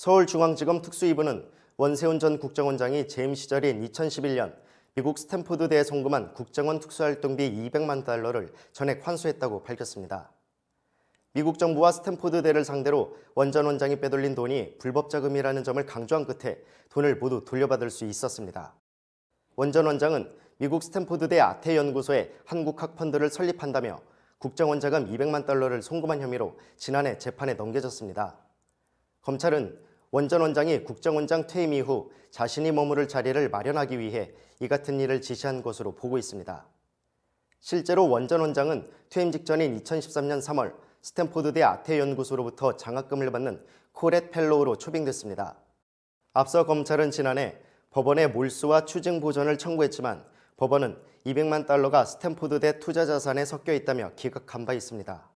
서울중앙지검 특수이부는 원세훈 전 국정원장이 재임 시절인 2011년 미국 스탠포드대에 송금한 국정원 특수활동비 200만 달러를 전액 환수했다고 밝혔습니다. 미국 정부와 스탠포드대를 상대로 원 전 원장이 빼돌린 돈이 불법 자금이라는 점을 강조한 끝에 돈을 모두 돌려받을 수 있었습니다. 원 전 원장은 미국 스탠포드대 아태연구소에 한국학 펀드를 설립한다며 국정원 자금 200만 달러를 송금한 혐의로 지난해 재판에 넘겨졌습니다. 검찰은 원전 원장이 국정원장 퇴임 이후 자신이 머무를 자리를 마련하기 위해 이 같은 일을 지시한 것으로 보고 있습니다. 실제로 원전 원장은 퇴임 직전인 2013년 3월 스탠포드대 아태연구소로부터 장학금을 받는 코렛 펠로우로 초빙됐습니다. 앞서 검찰은 지난해 법원에 몰수와 추징 보전을 청구했지만 법원은 200만 달러가 스탠포드대 투자 자산에 섞여 있다며 기각한 바 있습니다.